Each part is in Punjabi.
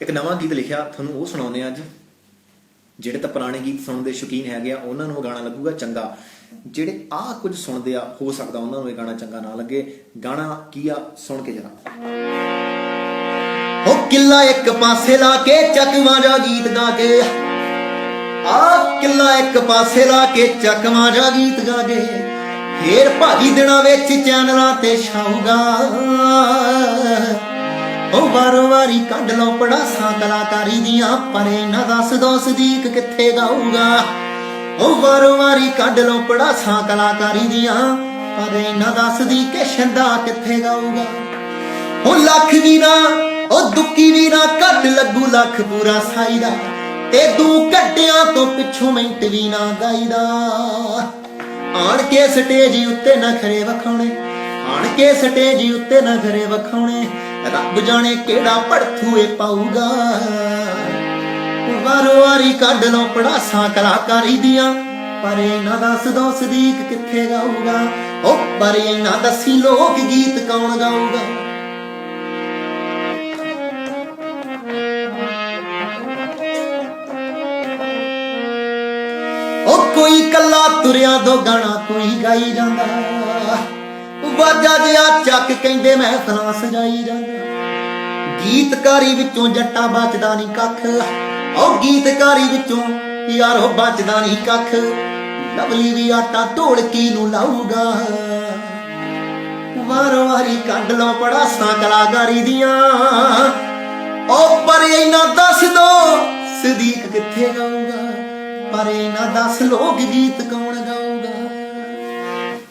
ਇੱਕ ਨਵਾਂ ਗੀਤ ਲਿਖਿਆ, ਤੁਹਾਨੂੰ ਉਹ ਸੁਣਾਉਂਦੇ ਆ ਅੱਜ। ਜਿਹੜੇ ਤਾਂ ਪੁਰਾਣੇ ਗੀਤ ਸੁਣਨ ਦੇ ਸ਼ੌਕੀਨ ਹੈਗੇ ਆ, ਉਹਨਾਂ ਨੂੰ ਗਾਣਾ ਲੱਗੂਗਾ ਚੰਗਾ। ਜਿਹੜੇ ਆਹ ਕੁਝ ਸੁਣਦੇ ਆ, ਹੋ ਸਕਦਾ ਉਹਨਾਂ ਨੂੰ ਇਹ ਗਾਣਾ ਚੰਗਾ ਨਾ ਲੱਗੇ। ਗਾਣਾ ਕੀ ਆ, ਸੁਣ ਕੇ ਜਰਾ। ਉਹ ਕਿੱਲਾ ਇੱਕ ਪਾਸੇ ਲਾ ਕੇ ਚੱਕਵਾ ਜਾ ਗੀਤ ਗਾ ਕੇ। ਆ ਕਿੱਲਾ ਇੱਕ ਪਾਸੇ ਲਾ ਕੇ ਚੱਕਵਾ ਜਾ ਗੀਤ ਗਾ ਕੇ। ਫੇਰ ਭਾਜੀ ਦਿਨਾਂ ਵਿੱਚ ਚੈਨਲਾਂ ਤੇ ਛਾਊਗਾ। ਉਹ ਵਾਰੋ ਵਾਰੀ ਕੱਢ ਲਓ ਪੜਾਸਾਂ ਕਲਾਕਾਰੀ ਦੀਆਂ, ਪਰੇ ਨਾ ਦੱਸ ਦੋ ਸਦੀਕ ਕਿੱਥੇ ਗਾਊਗਾ ਉਹ ਵਾਰੋ ਵਾਰੀ ਕੱਢ ਲਓ ਪੜਾਸਾਂ ਕਲਾਕਾਰੀ ਦੀਆਂ, ਪਰੇ ਨਾ ਦੱਸਦੀ ਕਿ ਸ਼ੰਦਾ ਕਿੱਥੇ ਗਾਊਗਾ ਉਹ ਲੱਖ ਵੀ ਨਾ ਉਹ ਦੁੱਕੀ ਵੀ ਨਾ ਘੱਟ ਲੱਗੂ ਲੱਖ ਪੂਰਾ ਸਾਈ ਦਾ ਤੇ ਤੂੰ ਘੱਟਿਆਂ ਤੋਂ ਪਿੱਛੋਂ ਮਿੰਟ ਵੀ ਨਾ ਗਾਈਦਾ। ਆਣ ਕੇ ਸਟੇਜ ਉੱਤੇ ਨਖਰੇ ਵਖਾਉਣੇ, ਆਣ ਕੇ ਸਟੇਜ ਉੱਤੇ ਨਖਰੇ ਵਖਾਉਣੇ ਰੱਬ ਜਾਣੇ ਕਿਹੜਾ ਭੜਥੂ ਪਾਊਗਾ। ਵਾਰੋ ਵਾਰੀ ਕੱਢ ਲਓ ਪੜਾਸਾਂ ਕਲਾਕਾਰੀ ਦੀਆਂ, ਪਰ ਇਹਨਾਂ ਦਾ ਸਦੋ ਸਦੀਕ ਕਿੱਥੇ ਗਾਊਗਾ? ਉਹ ਪਰ ਇਹਨਾਂ ਦੱਸੀ ਲੋਕ ਗੀਤ ਕੌਣ ਗਾਊਗਾ? ਉਹ ਕੋਈ ਕੱਲਾ ਤੁਰਿਆ ਦੋ ਗਾਣਾ ਕੋਈ ਗਾਈ ਜਾਂਦਾ। ਵਾਜਾ ਜਿਆ ਚੱਕ ਕਹਿੰਦੇ ਮਹਿਫਲਾਂ ਸਜਾਈ ਜਾਂਦਾ। ਗੀਤਕਾਰੀ ਵਿੱਚੋਂ ਜੱਟਾ ਬਚਦਾ ਨਹੀਂ ਕੱਖ। ਉਹ ਗੀਤਕਾਰੀ ਵਿੱਚੋਂ ਯਾਰੋ ਬਚਦਾ ਨਹੀਂ ਕੱਖ। ਲਵਲੀ ਵੀ ਆਟਾ ਢੋਲਕੀ ਨੂੰ ਲਾਊਗਾ। ਵਾਰ ਵਾਰੀ ਕੱਢ ਲਓ ਪੜਾਸਾਂ ਕਲਾਕਾਰੀ ਦੀਆਂ। ਉਹ ਪਰ ਇਹਨਾਂ ਦੱਸ ਦੋ, ਸਦੀਕ ਕਿੱਥੇ ਗਾਊਗਾ ਪਰ ਇਹਨਾਂ ਦੱਸ ਲੋਕ ਗੀਤ ਕੌਣ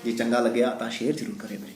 ਜੇ ਚੰਗਾ ਲੱਗਿਆ ਤਾਂ ਸ਼ੇਅਰ ਜ਼ਰੂਰ ਕਰੇ ਮੇਰੇ